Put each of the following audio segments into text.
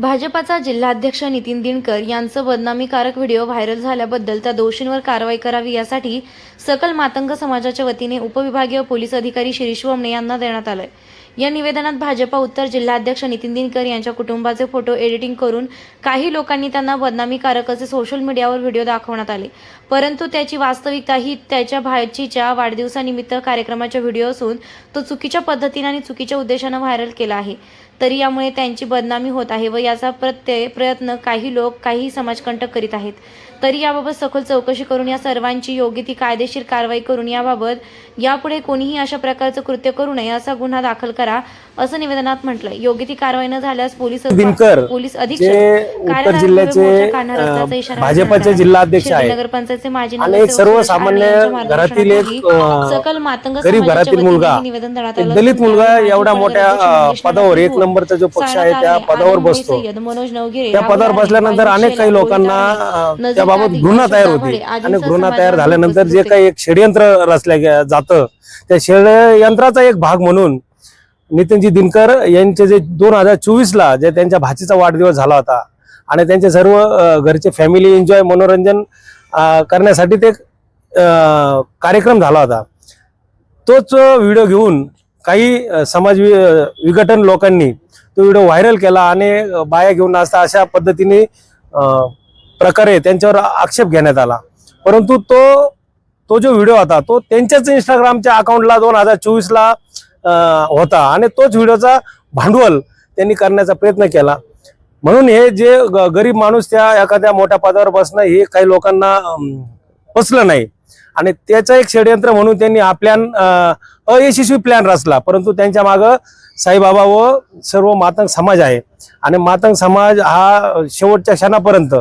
भाजपाचा जिल्हाध्यक्ष नितीन दिनकर यांचं बदनामीकारक व्हिडिओ व्हायरल झाल्याबद्दल त्या दोषींवर कारवाई करावी यासाठी सकल मातंग समाजाच्या वतीने उपविभागीय पोलीस अधिकारी शिरीष वमणे यांना देण्यात आलंय. या निवेदनात भाजपा उत्तर जिल्हाध्यक्ष नितीन दिनकर यांच्या कुटुंबाचे फोटो एडिटिंग करून काही लोकांनी त्यांना बदनामीकारक असे सोशल मीडियावर व्हिडिओ दाखवण्यात आले. परंतु त्याची वास्तविकता ही त्याच्या भाचीच्या वाढदिवसानिमित्त कार्यक्रमाचा व्हिडिओ असून तो चुकीच्या पद्धतीने आणि चुकीच्या उद्देशानं व्हायरल केला आहे. तरी यामुळे त्यांची बदनामी होत आहे व याचा प्रत्यय प्रयत्न काही लोक काही समाजकंटक करीत आहेत. तरी याबाबत सखोल चौकशी करून या सर्वांची योग्य ती कायदेशीर कारवाई करून याबाबत यापुढे कोणीही अशा प्रकारचं कृत्य करू नये असा गुन्हा दाखल करा. असं निवेदनात म्हटलंय योग्य ती कारवाई न झाल्यास पोलीस दिनकर पोलीस उत्तर जिल्ह्याचे भाजपचे. जिल्हाध्यक्ष आहेत. नगरपंचायतचे माजी सर्वसामान्य घरातील सकल मातंग गरीब घरातील मुलगा, दलित मुलगा माजी मोठ्या पदावर एक नंबरचा जो पक्ष आहे त्या पदावर बसतो मनोज नवगिरे त्या पदावर बसल्यानंतर अनेक काही लोकांना त्याबाबत घृणा तयार होती आणि घृणा तयार झाल्यानंतर जे. काही एक षडयंत्र रचल्या जातं त्या षडयंत्राचा एक भाग म्हणून नितीनजी दिनकर यांचे जे दोन हजार चोवीसला जे त्यांच्या भाचीचा वाढदिवस झाला होता आणि त्यांचे सर्व घरचे फॅमिली एन्जॉय मनोरंजन करण्यासाठी ते कार्यक्रम झाला होता. तोच व्हिडिओ घेऊन काही समाज वि- विघटन लोकांनी तो व्हिडिओ व्हायरल केला आणि बाया घेऊन असता अशा पद्धतीने प्रकारे त्यांच्यावर आक्षेप घेण्यात आला. परंतु तो तो जो व्हिडिओ होता तो त्यांच्याच इंस्टाग्रामच्या अकाउंटला दोन हजार चोवीसला होता. आणि तोच व्हिडिओचा भांडवल त्यांनी करण्याचा प्रयत्न केला. म्हणून हे जे ग- गरीब माणूस त्या एखाद्या मोठ्या पदावर बसणं हे काही लोकांना पसलं नाही. आणि त्याचं एक षडयंत्र म्हणून त्यांनी हा प्लॅन अयशस्वी प्लॅन रचला. परंतु त्यांच्या मागं साईबाबा व सर्व मातंग समाज आहे. आणि मातंग समाज हा शेवटच्या क्षणापर्यंत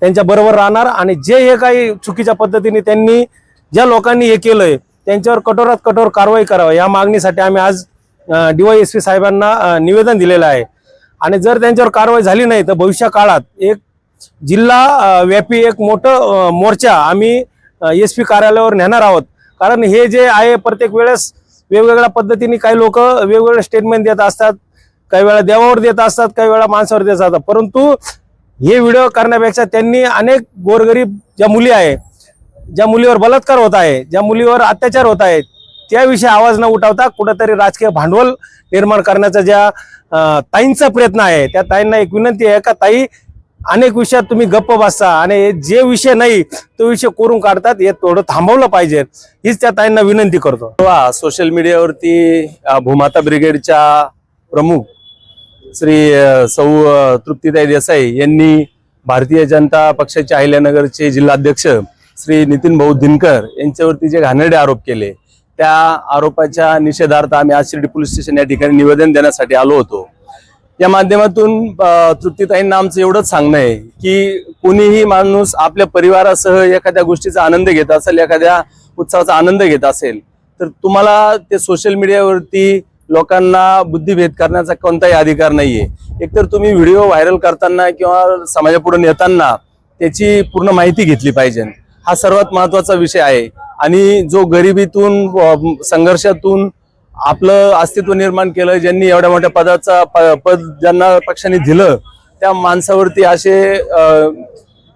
त्यांच्या बरोबर राहणार. आणि जे हे काही चुकीच्या पद्धतीने त्यांनी ज्या लोकांनी हे केलंय त्यांच्यावर कठोरात कठोर कारवाई करावं. या मागणीसाठी आम्ही आज डीवायएसपी साहेबांना निवेदन दिलेलं आहे. आणि जर त्यांच्यावर कारवाई झाली नाही तर भविष्य काळात एक जिल्हा व्यापी एक मोठं मोर्चा आम्ही एस पी कार्यालयावर नेणार आहोत. कारण हे जे आहे प्रत्येक वेळेस वेगवेगळ्या पद्धतीने काही लोक वेगवेगळे स्टेटमेंट देत असतात काही वेळा देवावर देत असतात काही वेळा माणसावर देत असतात. परंतु हे व्हिडिओ करण्यापेक्षा त्यांनी अनेक गोरगरीब ज्या मुली आहे ज्या मुलीवर बलात्कार होत आहे ज्या मुलीवर अत्याचार होत आहेत त्याविषयी आवाज न उठवता कुठंतरी राजकीय भांडवल निर्माण करण्याचा ज्या ताईंचा प्रयत्न आहे त्या ताईंना एक विनंती आहे का ताई अनेक विषयात तुम्ही गप्प बसता आणि जे विषय नाही तो विषय कोरून काढतात हे थोडं थांबवलं पाहिजे. हीच त्या ताईंना विनंती करतो. तेव्हा सोशल मीडियावरती भूमाता ब्रिगेडच्या प्रमुख श्री सौ तृप्तीताई देसाई यांनी भारतीय जनता पक्षाचे अहिल्यानगरचे जिल्हाध्यक्ष श्री नितीन भाऊ दिनकर यांच्यावरती जे घाणेरडे आरोप केले त्या आरोपाच्या निषेधार्थ आम्ही आज शिर्डी पोलीस स्टेशन या ठिकाणी निवेदन देण्यासाठी आलो होतो. या माध्यमातून तृप्तीताईंना आमचं एवढंच सांगणं आहे की कोणीही माणूस आपल्या परिवारासह एखाद्या गोष्टीचा आनंद घेत असेल एखाद्या उत्सवाचा आनंद घेत असेल तर तुम्हाला ते सोशल मीडियावरती लोकांना बुद्धिभेद करण्याचा कोणताही अधिकार नाहीये. एकतर तुम्ही व्हिडिओ व्हायरल करताना किंवा समाजापुढे नेताना त्याची पूर्ण माहिती घेतली पाहिजे. हा सर्वात महत्त्वाचा विषय आहे. आणि जो गरिबीतून संघर्षातून आपलं अस्तित्व निर्माण केलं ज्यांनी एवढ्या मोठ्या पदाचा प- पद ज्यांना पक्षाने दिलं त्या माणसावरती असे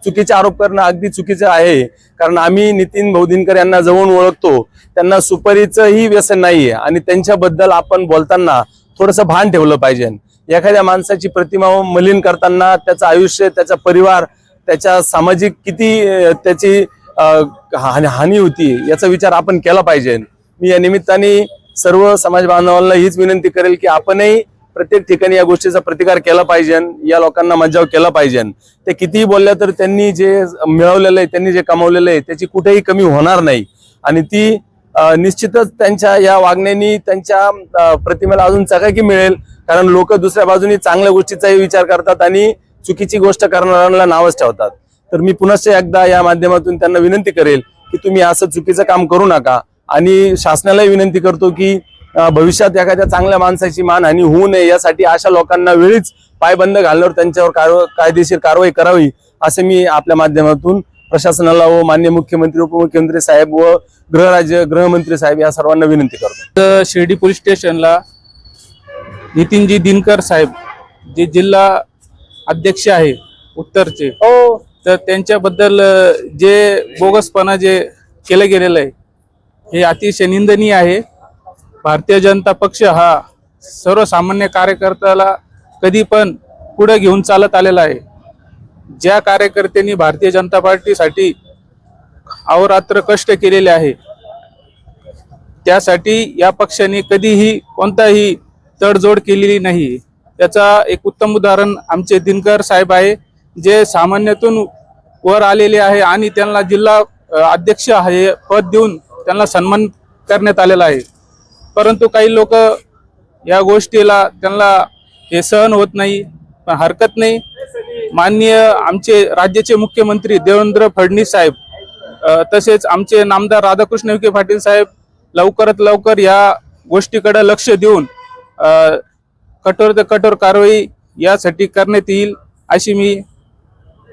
चुकीचे आरोप करणं अगदी चुकीचं आहे. कारण आम्ही नितीन भौदिनकर यांना जवळून ओळखतो. त्यांना सुपारीचंही व्यसन नाहीये. आणि त्यांच्याबद्दल आपण बोलताना थोडंसं भान ठेवलं पाहिजे. एखाद्या माणसाची प्रतिमा मलिन करताना त्याचं आयुष्य त्याचा परिवार त्याच्या सामाजिक किती त्याची हानी हानी होती याचा विचार आपण केला पाहिजे. मी या निमित्ताने सर्व समाज बांधवांना हीच विनंती करेल की आपणही प्रत्येक ठिकाणी या गोष्टीचा प्रतिकार केला पाहिजे या लोकांना मज्जाव केला पाहिजे. ते कितीही बोलल्या तर त्यांनी जे मिळवलेलं आहे त्यांनी जे कमवलेलं आहे त्याची कुठेही कमी होणार नाही. आणि ती निश्चितच त्यांच्या या वागण्यानी त्यांच्या प्रतिमेला अजून चकाकी मिळेल. कारण लोक दुसऱ्या बाजूनी चांगल्या गोष्टीचाही विचार करतात आणि चुकीची गोष्ट करणाऱ्यांना नावच ठेवतात. तर मी पुनश्च एकदा या माध्यमातून त्यांना विनंती करेल की तुम्ही असं चुकीचं काम करू नका. आणि शासनालाही विनंती करतो की भविष्यात एखाद्या चांगल्या माणसाची मानहानी होऊ नये यासाठी अशा लोकांना वेळीच पायबंद घालण्यावर त्यांच्यावर कायदेशीर कारवाई करावी असे मी आपल्या माध्यमातून प्रशासनाला व मान्य मुख्यमंत्री उपमुख्यमंत्री साहेब व गृहराज्य गृहमंत्री साहेब या सर्वांना विनंती करतो. तर शिर्डी पोलीस स्टेशनला नितीनजी दिनकर साहेब जे जिल्हा अध्यक्ष आहे उत्तरचे हो. तर त्यांच्याबद्दल जे बोगसपणा जे केलं गेलेलं आहे हे अतिशय निंदनीय आहे. भारतीय जनता पक्ष हा सर्वसामान्य कार्यकर्त्याला कधी पण पुढे घेऊन चालत आलेला आहे. ज्या कार्यकर्त्यांनी भारतीय जनता पार्टीसाठी अहोरात्र कष्ट केलेले आहे त्यासाठी या पक्षाने कधीही कोणताही तडजोड केलेली नाही. त्याचा एक उत्तम उदाहरण आमचे दिनकर साहेब आहे जे सामान्यातून वर आलेले आहे आणि त्यांना जिल्हा अध्यक्ष हे पद देऊन त्यांना सन्मान करण्यात आलेला आहे. परंतु काही लोक या गोष्टीला त्यांना हे सहन होत नाही पण हरकत नाही. माननीय आमचे राज्याचे मुख्यमंत्री देवेंद्र फडणवीस साहेब तसेच आमचे नामदार राधाकृष्ण विखे पाटील साहेब लवकरात लवकर या गोष्टीकडे लक्ष देऊन कठोर ते कठोर कारवाई यासाठी करण्यात येईल अशी मी